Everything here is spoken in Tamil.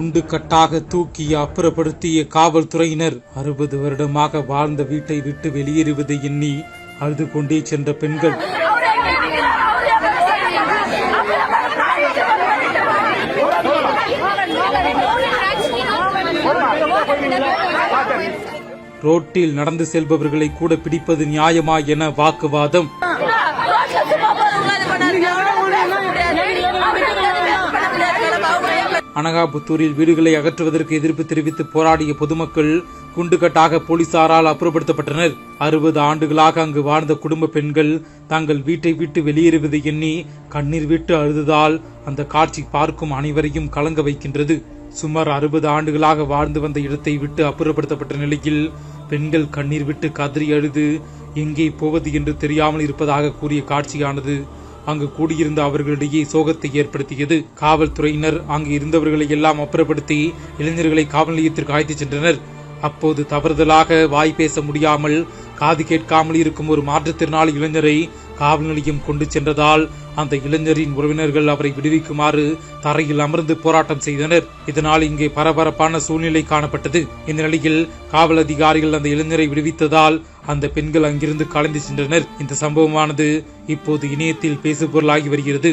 குண்டு கட்டாக தூக்கி அப்புறப்படுத்திய காவல்துறையினர் அறுபது வருடமாக வாழ்ந்த வீட்டை விட்டு வெளியேறுவதை எண்ணி அழுது கொண்டே சென்ற பெண்கள் ரோட்டில் நடந்து செல்பவர்களை கூட பிடிப்பது நியாயமா என வாக்குவாதம் அனகாபுத்தூரில் வீடுகளை அகற்றுவதற்கு எதிர்ப்பு தெரிவித்து போராடிய பொதுமக்கள் குண்டுகட்டாக போலீசாரால் அப்புறப்படுத்தப்பட்டனர். அறுபது ஆண்டுகளாக அங்கு வாழ்ந்த குடும்ப பெண்கள் தங்கள் வீட்டை விட்டு வெளியேறுவதை எண்ணி கண்ணீர் விட்டு அழுததால் அந்த காட்சி பார்க்கும் அனைவரையும் கலங்க வைக்கின்றது. சுமார் அறுபது ஆண்டுகளாக வாழ்ந்து வந்த இடத்தை விட்டு அப்புறப்படுத்தப்பட்ட நிலையில் பெண்கள் கண்ணீர் விட்டு கதறி அழுது எங்கே போவது என்று தெரியாமல் இருப்பதாக கூறிய காட்சியானது. அங்கு கூடியிருந்த அவர்களிடையே சோகத்தை ஏற்படுத்தியது. காவல்துறையினர் அங்கு இருந்தவர்களை எல்லாம் அப்புறப்படுத்தி இளைஞர்களை காவல் நிலையத்திற்கு அழைத்துச் சென்றனர். அப்போது தவறுதலாக வாய் பேச முடியாமல் காது கேட்காமல் இருக்கும் ஒரு மாற்றுத்திறனாளி இளைஞரை காவல் நிலையம் கொண்டு சென்றதால் அந்த இளைஞரின் உறவினர்கள் அவரை விடுவிக்குமாறு தரையில் அமர்ந்து போராட்டம் செய்தனர். இதனால் இங்கே பரபரப்பான சூழ்நிலை காணப்பட்டது. இந்த நிலையில் காவல் அதிகாரிகள் அந்த இளைஞரை விடுவித்ததால் அந்த பெண்கள் அங்கிருந்து கலந்து சென்றனர். இந்த சம்பவமானது இப்போது இணையத்தில் பேசுபொருளாகி வருகிறது.